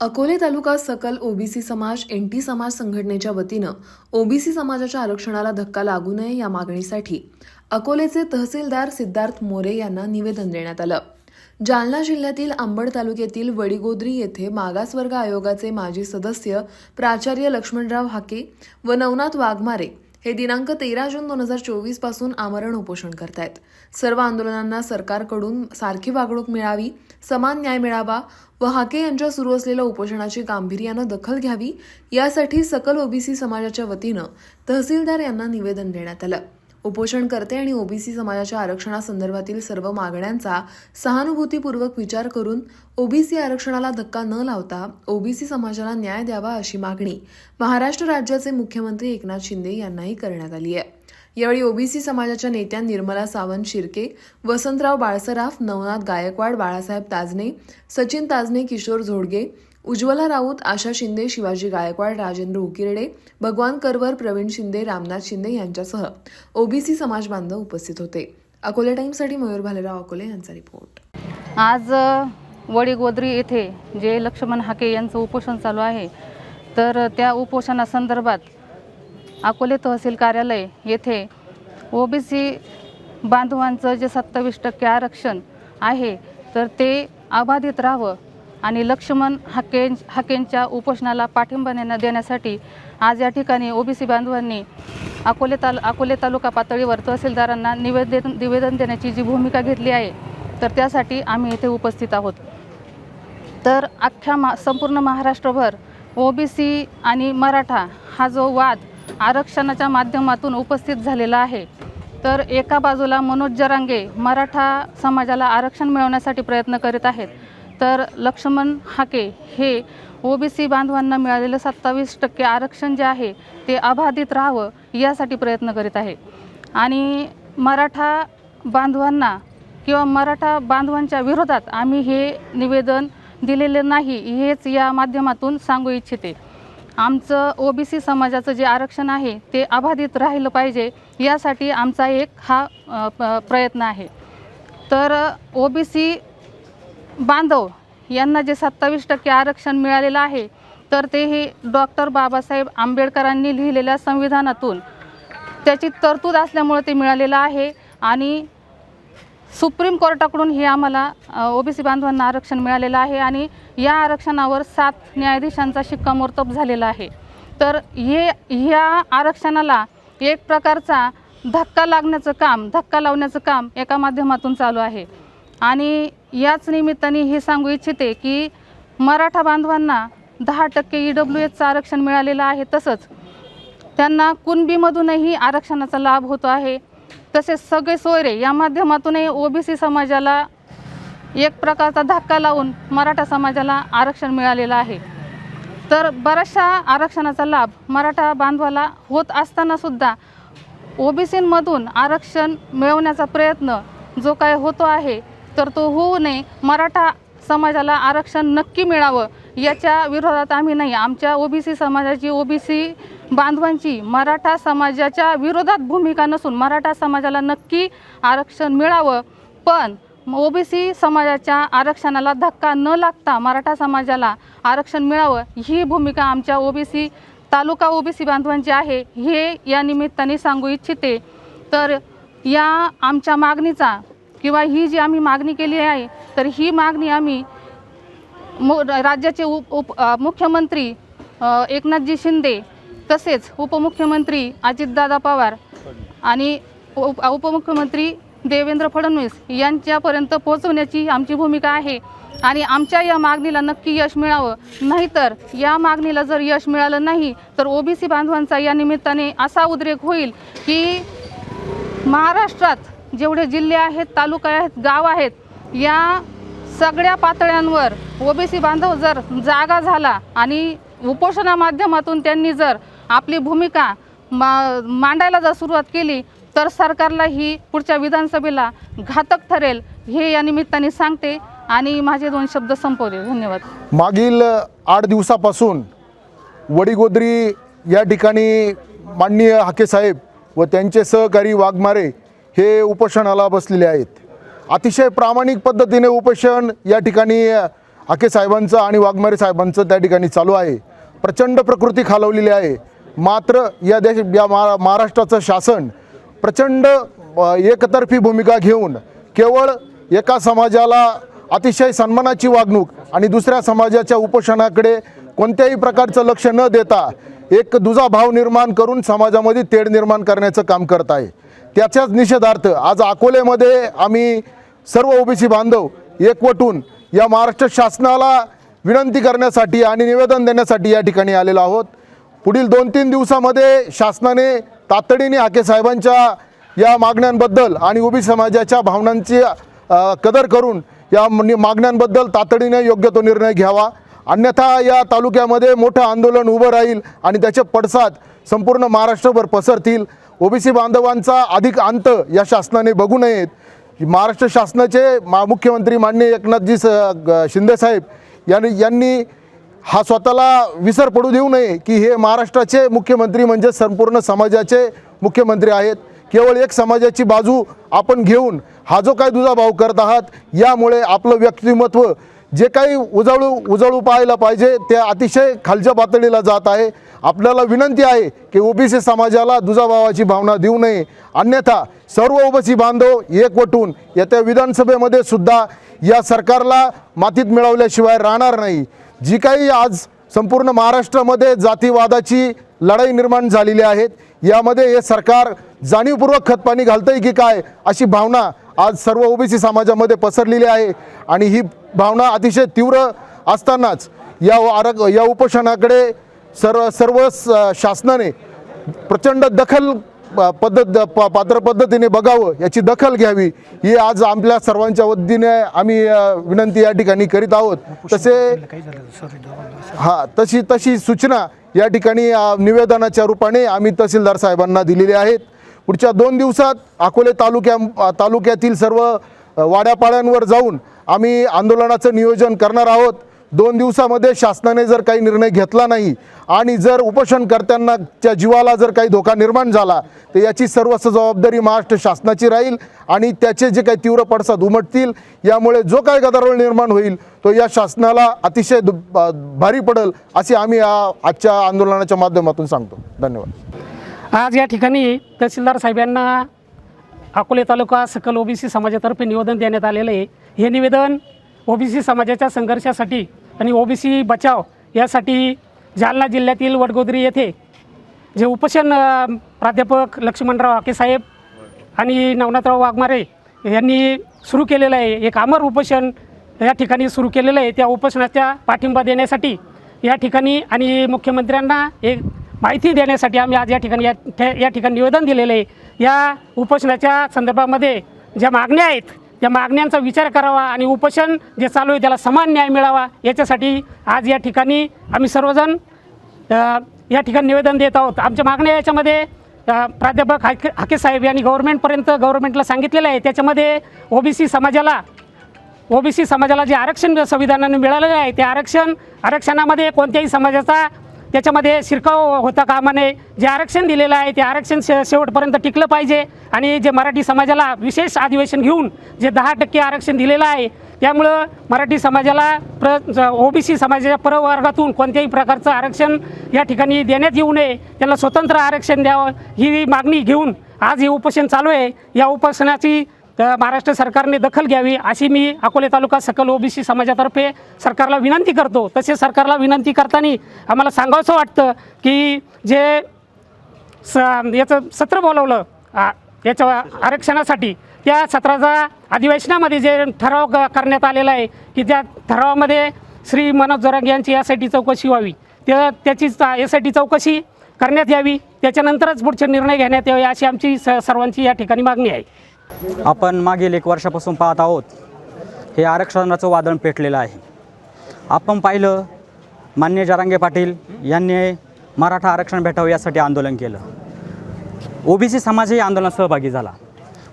अकोले तालुका सकल ओबीसी समाज N T समाज संघटनेच्या वतीनं ओबीसी समाजाच्या आरक्षणाला धक्का लागू नये या मागणीसाठी अकोलेचे तहसीलदार सिद्धार्थ मोरे यांना निवेदन देण्यात आलं. जालना जिल्ह्यातील अंबड तालुक्यातील वडीगोद्री येथे मागासवर्ग आयोगाचे माजी सदस्य प्राचार्य लक्ष्मणराव हाके व नवनाथ वाघमारे हे दिनांक तेरा जून दोन हजार चोवीसपासून आमरण उपोषण करतायत. सर्व आंदोलनांना सरकारकडून सारखी वागणूक मिळावी समान न्याय मिळावा व हाके यांच्या सुरू असलेल्या उपोषणाची गांभीर्यानं दखल घ्यावी यासाठी सकल ओबीसी समाजाच्या वतीनं तहसीलदार यांना निवेदन देण्यात आलं. उपोषण करते आणि ओबीसी समाजाच्या आरक्षणासंदर्भातील सर्व मागण्यांचा सहानुभूतीपूर्वक विचार करून ओबीसी आरक्षणाला धक्का न लावता ओबीसी समाजाला न्याय द्यावा अशी मागणी महाराष्ट्र राज्याचे मुख्यमंत्री एकनाथ शिंदे यांनाही करण्यात आली आहे. यावेळी ओबीसी समाजाच्या नेत्या निर्मला सावंत शिर्के वसंतराव बाळसराफ नवनाथ गायकवाड बाळासाहेब ताजने सचिन ताजने किशोर झोडगे उज्ज्वला राऊत आशा शिंदे शिवाजी गायकवाड राजेंद्र उकिरडे भगवान करवर प्रवीण शिंदे रामनाथ शिंदे यांच्यासह ओबीसी समाज बांधव उपस्थित होते. अकोले टाईमसाठी मयूर भालेराव अकोले यांचा रिपोर्ट. आज वडीगोद्री येथे जे लक्ष्मण हाके यांचं उपोषण चालू आहे तर त्या उपोषणासंदर्भात अकोले तहसील कार्यालय येथे ओबीसी बांधवांचं जे सत्तावीस टक्के आरक्षण आहे तर ते अबाधित राहावं आणि लक्ष्मण हाके हाकेंच्या उपोषणाला पाठिंबा देण्यासाठी आज या ठिकाणी ओबीसी बांधवांनी अकोले ताल अकोले तालुका पातळीवर तहसीलदारांना निवेदन निवेदन देण्याची जी भूमिका घेतली आहे तर त्यासाठी आम्ही इथे उपस्थित आहोत. तर अख्ख्या मा संपूर्ण महाराष्ट्रभर ओबीसी आणि मराठा हा जो वाद आरक्षणाच्या माध्यमातून उपस्थित झालेला आहे तर एका बाजूला मनोज जरांगे मराठा समाजाला आरक्षण मिळवण्यासाठी प्रयत्न करीत आहेत तर लक्ष्मण हाके हे ओबीसी बांधवांना मिळालेलं सत्तावीस टक्के आरक्षण जे आहे ते अबाधित राहावं यासाठी प्रयत्न करीत आहे. आणि मराठा बांधवांना किंवा मराठा बांधवांच्या विरोधात आम्ही हे निवेदन दिलेले नाही हेच या माध्यमातून सांगू इच्छिते. आमचं ओबीसी समाजाचं जे आरक्षण आहे ते अबाधित राहिलं पाहिजे यासाठी आमचा एक हा प- प्रयत्न आहे. तर ओबीसी बांधव यांना जे सत्तावीस टक्के आरक्षण मिळालेलं आहे तर ते हे डॉक्टर बाबासाहेब आंबेडकरांनी लिहिलेल्या संविधानातून. त्याची तरतूद असल्यामुळे ते मिळालेलं आहे आणि सुप्रीम कोर्टाकडून हे आम्हाला ओबीसी बांधवांना आरक्षण मिळालेलं आहे आणि या आरक्षणावर सात न्यायाधीशांचा शिक्कामोर्तब झालेला आहे. तर हे ह्या आरक्षणाला एक प्रकारचा धक्का लागण्याचं काम धक्का लावण्याचं काम एका माध्यमातून चालू आहे. आणि याच निमित्ताने हे सांगू इच्छिते की मराठा बांधवांना दहा टक्के ई डब्ल्यू एचचं आरक्षण मिळालेलं आहे तसंच त्यांना कुणबीमधूनही आरक्षणाचा लाभ होतो आहे. तसेच सगळे सोयरे या माध्यमातूनही ओबीसी समाजाला एक प्रकारचा धक्का लावून मराठा समाजाला आरक्षण मिळालेलं आहे. तर बऱ्याचशा आरक्षणाचा लाभ मराठा बांधवाला होत असतानासुद्धा ओबीसीमधून आरक्षण मिळवण्याचा प्रयत्न जो काय होतो आहे तर तो होऊ नये. मराठा समाजाला आरक्षण नक्की मिळावं याच्या विरोधात आम्ही नाही. आमच्या ओबीसी समाजाची ओबीसी बांधवांची मराठा समाजाच्या विरोधात भूमिका नसून मराठा समाजाला नक्की आरक्षण मिळावं. पण ओबीसी समाजाच्या आरक्षणाला धक्का न लागता मराठा समाजाला आरक्षण मिळावं ही भूमिका आमच्या ओबीसी तालुका ओबीसी बांधवांची आहे हे या निमित्ताने सांगू इच्छिते. तर या आमच्या मागणीचा किंवा ही जी आम्ही मागणी केली आहे तर ही मागणी आम्ही मु राज्याचे उप उप मुख्यमंत्री एकनाथजी शिंदे तसेच उपमुख्यमंत्री अजितदादा पवार आणि उप उपमुख्यमंत्री देवेंद्र फडणवीस यांच्यापर्यंत पोहोचवण्याची आमची भूमिका आहे आणि आमच्या या मागणीला नक्की यश मिळावं. नाहीतर या मागणीला जर यश मिळालं नाही तर ओबीसी बांधवांचा या निमित्ताने असा उद्रेक होईल की महाराष्ट्रात जेवढे जिल्हे आहेत तालुका आहेत गाव आहेत या सगळ्या पातळ्यांवर ओबीसी बांधव जर जागा झाला आणि उपोषणा माध्यमातून त्यांनी जर आपली भूमिका मा मांडायला जर सुरुवात केली तर सरकारला ही पुढच्या विधानसभेला घातक ठरेल हे या निमित्ताने सांगते आणि माझे दोन शब्द संपवले धन्यवाद. मागील आठ दिवसापासून वडीगोद्री या ठिकाणी माननीय हाकेसाहेब व त्यांचे सहकारी वाघमारे हे उपोषणाला बसलेले आहेत. अतिशय प्रामाणिक पद्धतीने उपोषण या ठिकाणी आके साहेबांचं आणि वाघमारे साहेबांचं त्या ठिकाणी चालू आहे. प्रचंड प्रकृती खालवलेली आहे. मात्र या देश या महा महाराष्ट्राचं शासन प्रचंड एकतर्फी भूमिका घेऊन केवळ एका समाजाला अतिशय सन्मानाची वागणूक आणि दुसऱ्या समाजाच्या उपोषणाकडे कोणत्याही प्रकारचं लक्ष न देता एक दुजा भाव निर्माण करून समाजामध्ये तेढ निर्माण करण्याचं काम करत आहे. त्याच्याच निषेधार्थ आज अकोलेमध्ये आम्ही सर्व ओबीसी बांधव एकवटून या महाराष्ट्र शासनाला विनंती करण्यासाठी आणि निवेदन देण्यासाठी या ठिकाणी आलेलो आहोत. पुढील दोन तीन दिवसामध्ये शासनाने तातडीने हाके साहेबांच्या या मागण्यांबद्दल आणि ओबी समाजाच्या भावनांची कदर करून या मागण्यांबद्दल तातडीने योग्य तो निर्णय घ्यावा. अन्यथा या तालुक्यामध्ये मोठं आंदोलन उभं राहील आणि त्याचे पडसाद संपूर्ण महाराष्ट्रभर पसरतील. ओबीसी बांधवांचा अधिक अंत या शासनाने बघू नयेत. महाराष्ट्र शासनाचे मा मुख्यमंत्री माननीय एकनाथजी स शिंदेसाहेब यांनी यांनी हा स्वतःला विसर पडू देऊ नये की हे महाराष्ट्राचे मुख्यमंत्री म्हणजे संपूर्ण समाजाचे मुख्यमंत्री आहेत. केवळ एक समाजाची बाजू आपण घेऊन हा जो काय दुजाभाव करत आहात यामुळे आपलं व्यक्तिमत्व जे काही उजळू उजळू पाहायला पाहिजे ते अतिशय खालच्या पातळीला जात आहे. आपल्याला विनंती आहे की ओबीसी समाजाला दुजाभावाची भावना देऊ नये. अन्यथा सर्व ओबीसी बांधव एकवटून येत्या विधानसभेमध्ये सुद्धा या सरकारला मातीत मिळवल्याशिवाय राहणार नाही. जी काही आज संपूर्ण महाराष्ट्रामध्ये जातीवादाची लढाई निर्माण झालेली आहेत यामध्ये हे सरकार जाणीवपूर्वक खतपाणी घालतंय की काय अशी भावना आज सर्व ओबीसी समाजामध्ये पसरलेली आहे आणि ही भावना अतिशय तीव्र असतानाच या आरग या उपोषणाकडे सर्व सर्व शासनाने प्रचंड दखल पद्धत पात्र पद्धतीने बघावं याची दखल घ्यावी ही आज आपल्या सर्वांच्या वतीने आम्ही विनंती या ठिकाणी करीत आहोत. तसे हा तशी तशी सूचना या ठिकाणी निवेदनाच्या रूपाने आम्ही तहसीलदार साहेबांना दिलेली आहेत. पुढच्या दोन दिवसात अकोले तालुक्या तालुक्यातील सर्व वाड्यापाड्यांवर जाऊन आम्ही आंदोलनाचं नियोजन करणार आहोत. दोन दिवसामध्ये शासनाने जर काही निर्णय घेतला नाही आणि जर उपोषणकर्त्यांनाच्या जीवाला जर काही धोका निर्माण झाला तर याची सर्वस्व जबाबदारी महाराष्ट्र शासनाची राहील आणि त्याचे जे काही तीव्र पडसाद उमटतील यामुळे जो काही गदारोळ निर्माण होईल तो या शासनाला अतिशय दु- भारी पडेल असे आम्ही या आजच्या आंदोलनाच्या माध्यमातून सांगतो. धन्यवाद. आज या ठिकाणी तहसीलदार साहेबांना अकोले तालुका सकल ओबीसी समाजातर्फे निवेदन देण्यात आलेलं आहे. हे निवेदन ओबीसी समाजाच्या संघर्षासाठी आणि ओबीसी बचाव यासाठी जालना जिल्ह्यातील वडगोद्री येथे जे उपोषण प्राध्यापक लक्ष्मणराव हाके साहेब आणि नवनाथराव वाघमारे यांनी सुरू केलेलं आहे. एक अमर उपोषण या ठिकाणी सुरू केलेलं आहे. त्या उपोषणाच्या पाठिंबा देण्यासाठी या ठिकाणी आणि मुख्यमंत्र्यांना एक माहिती देण्यासाठी आम्ही आज या ठिकाणी या ठे- या ठिकाणी निवेदन दिलेलं आहे. या उपोषणाच्या संदर्भामध्ये ज्या मागण्या आहेत त्या मागण्यांचा विचार करावा आणि उपोषण जे चालू आहे त्याला समान न्याय मिळावा याच्यासाठी आज या ठिकाणी आम्ही सर्वजण या ठिकाणी निवेदन देत आहोत. आमच्या मागण्या याच्यामध्ये प्राध्यापक हाके हाके साहेब यांनी गव्हर्नमेंटपर्यंत गव्हर्नमेंटला सांगितलेलं आहे. त्याच्यामध्ये ओबीसी समाजाला ओबीसी समाजाला जे आरक्षण संविधानाने मिळालेलं आहे ते आरक्षण आरक्षणामध्ये कोणत्याही समाजाचा त्याच्यामध्ये शिरकाव होता कामा नये जे आरक्षण दिलेलं आहे ते आरक्षण शे शेवटपर्यंत टिकलं पाहिजे. आणि जे मराठी समाजाला विशेष अधिवेशन घेऊन जे दहा टक्के आरक्षण दिलेलं आहे त्यामुळं मराठी समाजाला प्र ओबीसी समाजाच्या प्रवर्गातून कोणत्याही प्रकारचं आरक्षण या ठिकाणी देण्यात येऊ नये. त्यांना स्वतंत्र आरक्षण द्यावं ही मागणी घेऊन आज हे उपोषण चालू आहे. या उपोषणाची तर महाराष्ट्र सरकारने दखल घ्यावी अशी मी अकोले तालुका सकल ओबीसी समाजातर्फे सरकारला विनंती करतो. तसे सरकारला विनंती करताना आम्हाला सांगावंसं वाटतं की जे स याचं सत्र बोलवलं याच्या आरक्षणासाठी त्या सत्राचा अधिवेशनामध्ये जे ठराव क- करण्यात आलेला आहे की त्या ठरावामध्ये श्री मनोज जोरंग यांची एस आय टी चौकशी व्हावी. त्या त्याची एस आय टी चौकशी करण्यात यावी. त्याच्यानंतरच पुढचे निर्णय घेण्यात यावे अशी आमची स सर्वांची या ठिकाणी मागणी आहे. आपण मागील एक वर्षापासून पाहत आहोत हे आरक्षणाचं वादळ पेटलेलं आहे. आपण पाहिलं मान्य जरांगे पाटील यांनी मराठा आरक्षण भेटावं यासाठी आंदोलन केलं. ओबीसी समाजही आंदोलनात सहभागी झाला.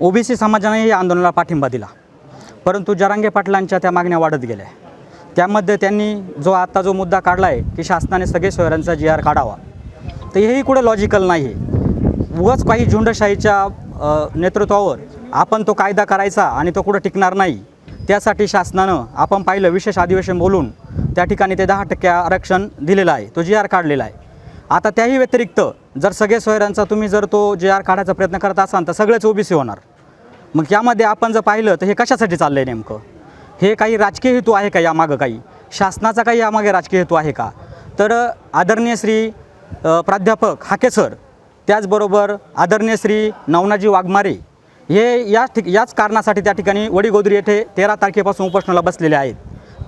ओबीसी समाजानेही या आंदोलनाला पाठिंबा दिला. परंतु जरांगे पाटलांच्या त्या मागण्या वाढत गेल्या. त्यामध्ये त्यांनी जो आत्ता जो मुद्दा काढला आहे की शासनाने सगळे शहरांचा जी आर काढावा तर हेही कुठं लॉजिकल नाही आहे उगाच काही झुंडशाहीच्या नेतृत्वावर आपण तो कायदा करायचा आणि तो कुठं टिकणार नाही त्यासाठी शासनानं आपण पाहिलं विशेष अधिवेशन बोलून त्या ठिकाणी ते दहा टक्के आरक्षण दिलेलं आहे तो जी आर काढलेला आहे. आता त्याही व्यतिरिक्त जर सगळे सोयऱ्यांचा तुम्ही जर तो जे आर काढायचा प्रयत्न करत असाल तर सगळेच ओबीसी होणार. मग यामध्ये आपण जर पाहिलं तर हे कशासाठी चाललं आहे नेमकं? हे काही राजकीय हेतू आहे का यामागं काही? शासनाचा काही यामागे राजकीय हेतू आहे का? तर आदरणीय श्री प्राध्यापक हाके सर त्याचबरोबर आदरणीय श्री नवनाजी वाघमारे हे या ठिक याच कारणासाठी त्या ठिकाणी वडीगोदरी येथे तेरा तारखेपासून उपोषणाला बसलेले आहेत.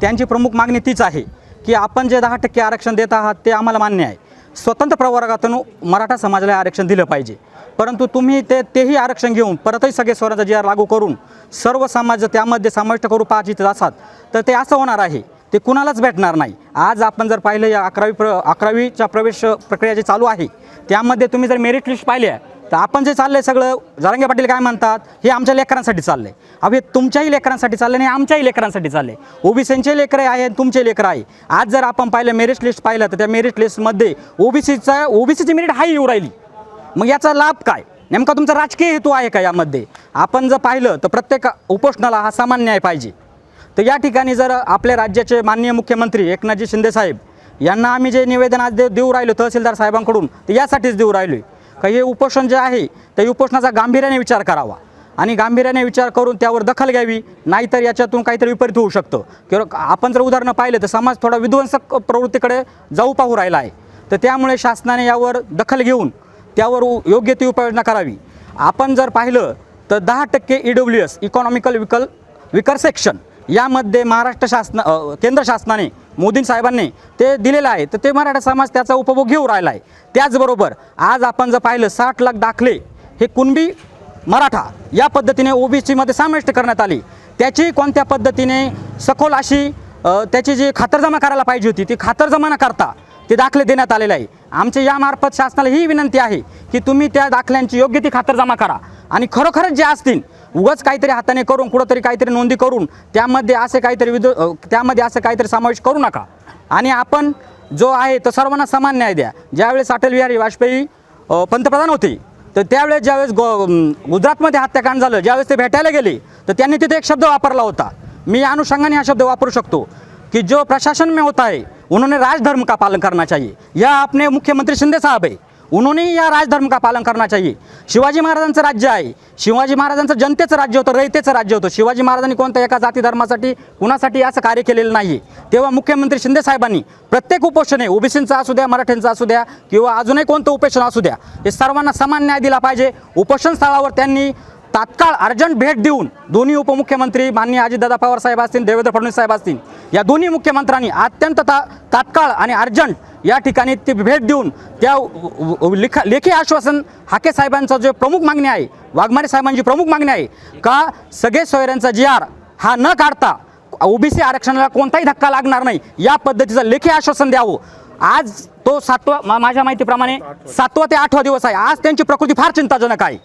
त्यांची प्रमुख मागणी तीच आहे की आपण जे दहा टक्के आरक्षण देत आहात ते आम्हाला मान्य आहे. स्वतंत्र प्रवर्गातून मराठा समाजाला आरक्षण दिलं पाहिजे. परंतु तुम्ही ते तेही आरक्षण घेऊन परतही सगळे स्वराज्य लागू करून सर्व समाज त्यामध्ये समाविष्ट करू पाहिजे असाल तर ते असं होणार आहे ते कुणालाच भेटणार नाही. आज आपण जर पाहिलं या अकरावी प्र अकरावीच्या प्रवेश प्रक्रिया जी चालू आहे त्यामध्ये तुम्ही जर मेरिट लिस्ट पाहिल्या तर आपण जे चाललं आहे सगळं जरांगे पाटील काय म्हणतात हे आमच्या लेकरांसाठी चाललं आहे अभि तुमच्याही लेकरांसाठी चाललं आणि आमच्याही लेकरांसाठी चाललं आहे ओबीसीचे लेकरं आहे आणि तुमचे लेकरं आहे. आज जर आपण पाहिलं मेरिट लिस्ट पाहिलं तर त्या मेरिट लिस्टमध्ये ओबीसीचा ओबीसीची मेरिट हाय येऊ राहिली. मग याचा लाभ काय? नेमका तुमचा राजकीय हेतू आहे का यामध्ये? आपण जर पाहिलं तर प्रत्येक उपोषणाला हा सामान्य न्याय पाहिजे. तर या ठिकाणी जर आपल्या राज्याचे माननीय मुख्यमंत्री एकनाथजी शिंदेसाहेब यांना आम्ही जे निवेदन आज देऊ देऊ राहिलो तहसीलदार साहेबांकडून तर यासाठीच देऊ राहिलो आहे का हे उपोषण जे आहे त्या उपोषणाचा गांभीर्याने विचार करावा. आणि गांभीर्याने विचार करून त्यावर दखल घ्यावी नाहीतर याच्यातून काहीतरी विपरीत होऊ शकतं. किंवा आपण जर उदाहरणं पाहिलं तर समाज थोडा विध्वंसक प्रवृत्तीकडे जाऊ पाहू राहिला आहे. तर त्यामुळे शासनाने यावर दखल घेऊन त्यावर योग्य ती उपाययोजना करावी. आपण जर पाहिलं तर दहा टक्के ई डब्ल्यू एस इकॉनॉमिकल विकल विकर सेक्शन यामध्ये महाराष्ट्र शासन केंद्र शासनाने मोदी साहेबांनी ते दिलेलं आहे. तर ते मराठा समाज त्याचा उपभोग घेऊ राहिला आहे. त्याचबरोबर आज आपण जर पाहिलं साठ लाख दाखले हे कुणबी मराठा या पद्धतीने ओबीसीमध्ये समाविष्ट करण्यात आली. त्याची कोणत्या पद्धतीने सखोल अशी त्याची जी खातरजमा करायला पाहिजे होती ती खातरजमा न करता ते दाखले देण्यात आलेले आहे. आमच्या यामार्फत शासनाला ही विनंती आहे की तुम्ही त्या दाखल्यांची योग्य ती खातरजमा करा. आणि खरोखरच जे असतील उगाच काहीतरी हाताने करून कुठंतरी काहीतरी नोंदी करून त्यामध्ये असे काहीतरी विद त्यामध्ये असं काहीतरी समावेश करू नका. आणि आपण जो आहे तो सर्वांना समान न्याय द्या. ज्यावेळेस अटल बिहारी वाजपेयी पंतप्रधान होते तर त्यावेळेस ज्यावेळेस गो गुजरातमध्ये हत्याकांड झालं ज्यावेळेस ते भेटायला गेले तर त्यांनी तिथे एक शब्द वापरला होता. मी या अनुषंगाने हा शब्द वापरू शकतो कि जो प्रशासन में होता है उन्होंने राजधर्म का पालन करना चाहिए. यह अपने मुख्यमंत्री शिंदे साहब है. उन्होंने या राजधर्म का पालन करना चाहिए। शिवाजी महाराजांचं राज्य आहे। शिवाजी महाराजांचं जनतेचं राज्य होतं रयतेचं राज्य होतं. शिवाजी महाराजांनी कोणत्या एका जाती धर्मासाठी कुणासाठी असं कार्य केलेलं नाही तेव्हा मुख्यमंत्री शिंदे साहेबांनी प्रत्येक उपोषण आहे ओबीसींचा असू द्या मराठ्यांचा असू द्या किंवा अजूनही कोणतं उपोषण असू द्या हे सर्वांना समान न्याय दिला पाहिजे. उपोषण स्थळावर त्यांनी तात्काळ अर्जंट भेट देऊन दोन्ही उपमुख्यमंत्री माननीय अजितदादा पवार साहेब असतील देवेंद्र फडणवीस साहेब असतील या दोन्ही मुख्यमंत्र्यांनी अत्यंत ता तात्काळ आणि अर्जंट या ठिकाणी ती भेट देऊन त्या लिखा लेखी आश्वासन हाके साहेबांचं जे प्रमुख मागणी आहे वाघमारे साहेबांची प्रमुख मागणी आहे का सगळे सोयऱ्यांचा जी आर हा न काढता ओबीसी आरक्षणाला कोणताही धक्का लागणार नाही या पद्धतीचं लेखी आश्वासन द्यावं. आज तो सातवा मा- माझ्या माहितीप्रमाणे सातवा ते आठवा दिवस आहे. आज त्यांची प्रकृती फार चिंताजनक आहे.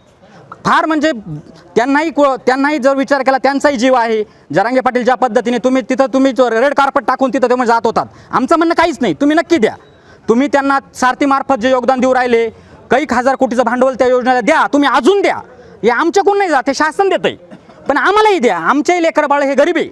फार म्हणजे त्यांनाही को त्यांनाही जर विचार केला त्यांचाही जीव आहे. जरांगे पाटील ज्या पद्धतीने तुम्ही तिथं तुम्ही रेड कार्पेट टाकून तिथं तुम्ही म्हणजे जात होतात. आमचं म्हणणं काहीच नाही. तुम्ही नक्की द्या. तुम्ही त्यांना सारथीमार्फत जे योगदान देऊ राहिले काही हजार कोटीचं भांडवल त्या योजनेला द्या. तुम्ही अजून द्या. हे आमच्याकडून नाही जात हे शासन देतंय. पण आम्हालाही द्या. आमच्याही लेकर बाळ हे गरीब आहे.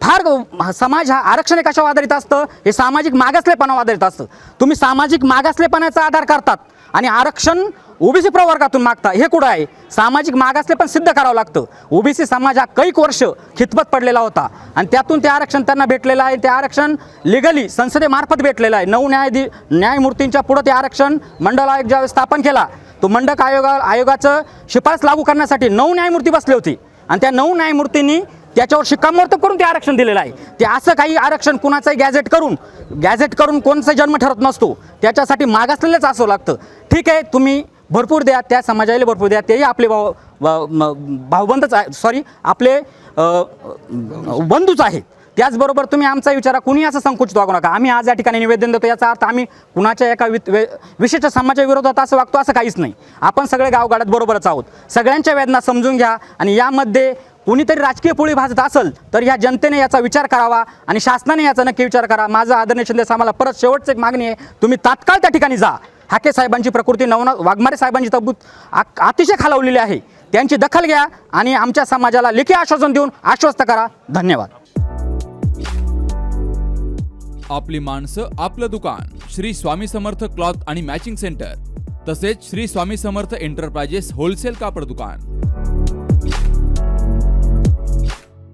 फार समाज हा आरक्षण कशावर आधारित असतं? हे सामाजिक मागासलेपणावर आधारित असतं. तुम्ही सामाजिक मागासलेपणाचा आधार करतात. आणि आरक्षण ओबीसी प्रवर्गातून मागता. हे कुठं आहे? सामाजिक मागासले पण सिद्ध करावं लागतं. ओबीसी समाज हा कैक वर्ष खितपत पडलेला होता. आणि त्यातून ते आरक्षण त्यांना भेटलेलं आहे. ते आरक्षण लिगली संसदेमार्फत भेटलेलं आहे. नऊ न्यायाधी न्यायमूर्तींच्या पुढं ते आरक्षण मंडळ आयोग ज्यावेळेस स्थापन केला तो मंडक आयोगा आयोगाचं शिफारस लागू करण्यासाठी नऊ न्यायमूर्ती बसले होते. आणि त्या नऊ न्यायमूर्तींनी त्याच्यावर शिक्कामोर्तब करून ते आरक्षण दिलेलं आहे. ते असं काही आरक्षण कुणाचंही गॅझेट करून गॅझेट करून कोणचा जन्म ठरत नसतो. त्याच्यासाठी मागासलेलंच असावं लागतं. ठीक आहे तुम्ही भरपूर द्या त्या समाजाला भरपूर द्या तेही आपले भाव भाऊ- आहे सॉरी आपले बंधूच आहेत. त्याचबरोबर तुम्ही आमचा विचारा कुणी असं संकुचित वागू नका. आम्ही आज या ठिकाणी निवेदन देतो याचा अर्थ आम्ही कुणाच्या एका वि- वे- विशिष्ट समाजाच्या विरोधात असं वागतो असं काहीच नाही. आपण सगळे गावगाड्यात बरोबरच आहोत. सगळ्यांच्या वेदना समजून घ्या आणि यामध्ये कुणीतरी राजकीय पोळी भाजत असेल तर ह्या जनतेने याचा विचार करावा आणि शासनाने याचा नक्की विचार करा. माझं आदरणीय शिंदे आम्हाला परत शेवटचं एक मागणी आहे. तुम्ही तात्काळ त्या ठिकाणी जा. हाके साहेबांची प्रकृती नवना वाघमारे साहेबांची तब्बूत आ- अतिशय खालावलेली आहे. त्यांची दखल घ्या आणि आमच्या समाजाला लेखी आश्वासन देऊन आश्वस्त करा. धन्यवाद. आपली माणसं आपलं दुकान. श्री स्वामी समर्थ क्लॉथ आणि मॅचिंग सेंटर. तसेच श्री स्वामी समर्थ एंटरप्राइजेस होलसेल कापड दुकान.